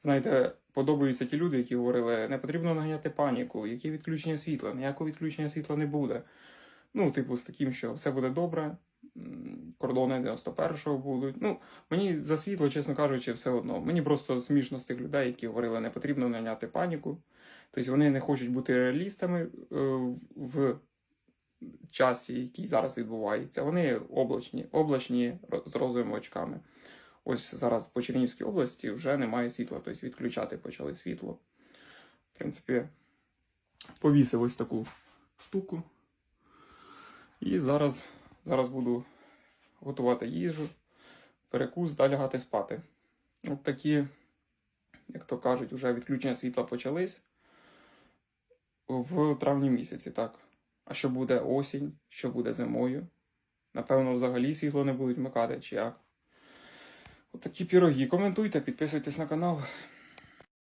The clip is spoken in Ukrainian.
знаєте, подобаються ті люди, які говорили, не потрібно наганяти паніку, які відключення світла, ніякого відключення світла не буде. Ну, типу, з таким, що все буде добре, кордони 91-го будуть. Ну, мені за світло, чесно кажучи, все одно. Мені просто смішно з тих людей, які говорили, не потрібно наганяти паніку. Тобто вони не хочуть бути реалістами е, в часі, який зараз відбувається. Вони облачні, облачні з розовими очками. Ось зараз по Чернігівській області вже немає світла, тобто відключати почали світло. В принципі, повісив ось таку штуку. І зараз, зараз буду готувати їжу, перекус, далі лягати спати. От такі, як то кажуть, вже відключення світла почались в травні місяці, так. А що буде осінь, що буде зимою? Напевно, взагалі світло не будуть вмикати, чи як. От такі піроги. Коментуйте, підписуйтесь на канал.